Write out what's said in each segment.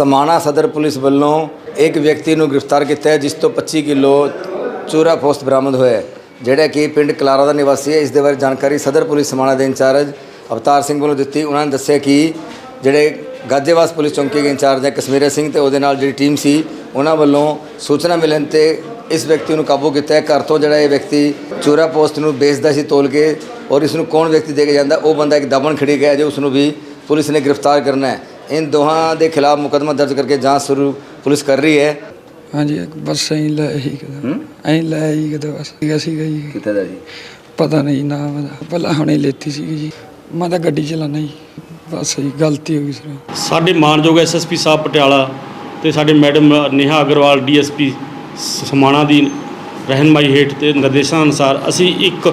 ਸਮਾਣਾ ਸਦਰ ਪੁਲਿਸ ਵੱਲੋਂ ਇੱਕ ਵਿਅਕਤੀ ਨੂੰ ਗ੍ਰਿਫਤਾਰ ਕੀਤਾ ਹੈ, ਜਿਸ ਤੋਂ 25 ਕਿਲੋ ਚੂਰਾ ਪੋਸਟ ਬਰਾਮਦ ਹੋਇਆ ਹੈ, ਜਿਹੜਾ ਕਿ ਪਿੰਡ ਕਲਾਰਾ ਦਾ ਨਿਵਾਸੀ ਹੈ। ਇਸ ਦੇ ਬਾਰੇ ਜਾਣਕਾਰੀ ਸਦਰ ਪੁਲਿਸ ਸਮਾਣਾ ਦੇ ਇੰਚਾਰਜ ਅਵਤਾਰ ਸਿੰਘ ਵੱਲੋਂ ਦਿੱਤੀ। ਉਹਨਾਂ ਨੇ ਦੱਸਿਆ ਕਿ ਜਿਹੜੇ ਗਾਜੇਵਾਸ ਪੁਲਿਸ ਚੌਂਕੀ ਦੇ ਇੰਚਾਰਜ ਹੈ, ਕਸ਼ਮੀਰ ਸਿੰਘ ਤੇ ਉਹਦੇ ਨਾਲ ਜਿਹੜੀ ਟੀਮ ਸੀ, ਉਹਨਾਂ ਵੱਲੋਂ ਸੂਚਨਾ ਮਿਲਣ ਤੇ ਇਸ ਵਿਅਕਤੀ ਨੂੰ ਕਾਬੂ ਕੀਤਾ ਹੈ। ਘਰ ਤੋਂ ਜਿਹੜਾ ਇਹ ਵਿਅਕਤੀ ਚੂਰਾ ਪੋਸਟ ਨੂੰ ਵੇਚਦਾ ਸੀ, ਤੋਲ ਕੇ, ਔਰ ਇਸ ਨੂੰ ਕੌਣ ਵਿਅਕਤੀ ਦੇ ਕੇ ਜਾਂਦਾ, ਉਹ ਬੰਦਾ ਇੱਕ ਦਬਨ ਖੜੀ ਗਿਆ ਜੇ ਉਸ ਨੂੰ ਵੀ ਪੁਲਿਸ ਨੇ ਗ੍ਰਿਫਤਾਰ ਕਰਨਾ ਹੈ। ਇਨ ਦੋਹਾਂ ਦੇ ਖਿਲਾਫ ਮੁਕੱਦਮਾ ਦਰਜ ਕਰਕੇ ਜਾਂਚ ਸ਼ੁਰੂ ਪੁਲਿਸ ਕਰ ਰਹੀ ਹੈ। ਹਾਂਜੀ ਬਸ ਐਂ ਲੈ ਹੀ? ਕਿਤੇ ਐਂ ਲੈ ਹੀ ਕਿਤੇ ਬਸ। ਸੀਗਾ ਸੀਗਾ ਜੀ। ਕਿੱਥੇ ਦਾ ਜੀ? ਪਤਾ ਨਹੀਂ ਨਾਮ ਉਹਦਾ ਪਹਿਲਾਂ ਹੁਣੇ ਲੈਤੀ ਸੀਗੀ ਜੀ। ਮੈਂ ਤਾਂ ਗੱਡੀ ਚਲਾਉਣਾ ਜੀ। ਬਸ ਜੀ ਗਲਤੀ ਹੋ ਗਈ ਸਰ। ਸਾਡੇ ਮਾਨਯੋਗ ਐਸਐਸਪੀ ਸਾਹਿਬ ਪਟਿਆਲਾ ਤੇ ਸਾਡੇ ਮੈਡਮ ਨੇਹਾ ਅਗਰਵਾਲ ਡੀਐਸਪੀ ਸਮਾਣਾ ਦੀ ਰਹਿਨਮਾਈ ਹੇਠ ਤੇ ਨਿਰਦੇਸ਼ਾਂ ਅਨੁਸਾਰ ਅਸੀਂ ਇੱਕ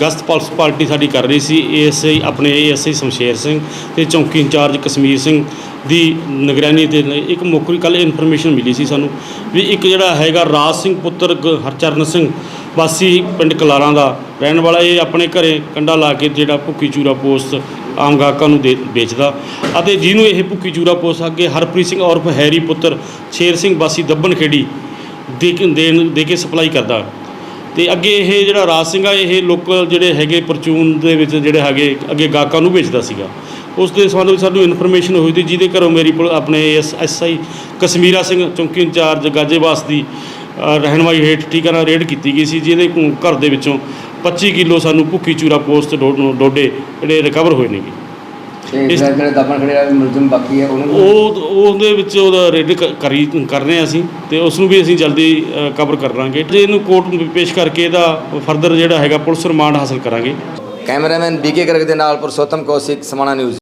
ਗਸਤ ਪੁਲਿਸ ਪਾਰਟੀ ਸਾਡੀ ਕਰ ਰਹੀ ਸੀ, ਏਐਸਆਈ, ਆਪਣੇ ਏਐਸਆਈ ਸ਼ਮਸ਼ੇਰ ਸਿੰਘ ਤੇ ਚੌਂਕੀ ਇੰਚਾਰਜ ਕਸ਼ਮੀਰ ਸਿੰਘ ਦੀ ਨਿਗਰਾਨੀ ਤੇ ਇੱਕ ਮੁੱਖ ਕੱਲ ਇਨਫੋਰਮੇਸ਼ਨ ਮਿਲੀ ਸੀ ਸਾਨੂੰ ਵੀ ਇੱਕ ਜਿਹੜਾ ਹੈਗਾ ਰਾਜ ਸਿੰਘ ਪੁੱਤਰ ਗ- ਹਰਚਰਨ ਸਿੰਘ, ਵਾਸੀ ਪਿੰਡ ਕਲਾਰਾਂ ਦਾ ਰਹਿਣ ਵਾਲਾ, ਇਹ ਆਪਣੇ ਘਰੇ ਕੰਡਾ ਲਾ ਕੇ ਜਿਹੜਾ ਭੁੱਕੀ ਚੂਰਾ ਪੋਸਟ ਆਮ ਗਾਹਕਾਂ ਨੂੰ ਦੇ, ਵੇਚਦਾ ਅਤੇ ਜਿਹਨੂੰ ਇਹ ਭੁੱਕੀ ਚੂਰਾ ਪੋਸਟ ਅੱਗੇ ਹਰਪ੍ਰੀਤ ਸਿੰਘ ਔਰਫ ਹੈਰੀ ਪੁੱਤਰ, ਸ਼ੇਰ ਸਿੰਘ ਵਾਸੀ ਦੱਬਣ ਖੇੜੀ ਦੇ ਕੇ ਦੇਣ ਦੇ ਕੇ ਸਪਲਾਈ ਕਰਦਾ। ਤੇ ਅੱਗੇ ਇਹ ਜਿਹੜਾ ਰਾਜ ਸਿੰਘ ਆ, ਇਹ ਲੋਕਲ ਜਿਹੜੇ ਹੈਗੇ ਪਰਚੂਨ ਦੇ ਵਿੱਚ ਜਿਹੜੇ ਹੈਗੇ, ਅੱਗੇ ਗਾਹਕਾਂ ਨੂੰ ਵੇਚਦਾ ਸੀਗਾ। ਉਸ ਦੇ ਸੰਬੰਧ ਵਿੱਚ ਸਾਨੂੰ ਇਨਫੋਰਮੇਸ਼ਨ ਹੋਈ ਸੀ, ਜਿਹਦੇ ਘਰੋਂ ਮੇਰੀ ਪੁਲ- ਆਪਣੇ ਐਸ ਐਸਆਈ ਕਸ਼ਮੀਰਾ ਸਿੰਘ ਚੌਂਕੀ ਇੰਚਾਰਜ ਗਾਜੇਵਾਸ ਦੀ ਰਹਿਣਵਾਈ ਹੇਠ ਠੀਕ ਰੇਡ ਕੀਤੀ ਗਈ ਸੀ, ਜਿਹਦੇ ਕੋਲ ਘਰ ਦੇ ਵਿੱਚੋਂ 25 ਕਿਲੋ ਸਾਨੂੰ ਭੁੱਕੀ ਚੂਰਾ ਪੋਸਟ ਡੋਡੇ ਜਿਹੜੇ ਰਿਕਵਰ ਹੋਏ ਨੇਗੇ। ਤੇ ਇਸ- ਜਿਹੜਾ ਦਬਨ ਖੜੇ ਵਾਲੇ ਮੁਲਜ਼ਮ ਬਾਕੀ ਹੈ ਉਹਨੂੰ ਉਹ ਉਹਦੇ ਵਿੱਚ ਉਹਦਾ ਰੇਡ ਕਰੀ ਕਰ ਰਹੇ ਹਾਂ ਅਸੀਂ ਤੇ ਉਸ ਨੂੰ ਵੀ ਅਸੀਂ ਜਲਦੀ ਕਵਰ ਕਰ ਲਾਂਗੇ ਜੇ ਇਹਨੂੰ ਕੋਰਟ ਨੂੰ ਪੇਸ਼ ਕਰਕੇ ਇਹਦਾ ਫਰਦਰ ਜਿਹੜਾ ਹੈਗਾ ਪੁਲਿਸ ਰਿਮਾਂਡ ਹਾਸਲ ਕਰਾਂਗੇ। ਕੈਮਰਾਮੈਨ ਬੀਕੇ ਕਰਕ ਦੇ ਨਾਲ ਪੁਰਸ਼ੋਤਮ ਕੌਸ਼ਿਕ ਸਮਾਣਾ ਨਿਊਜ਼।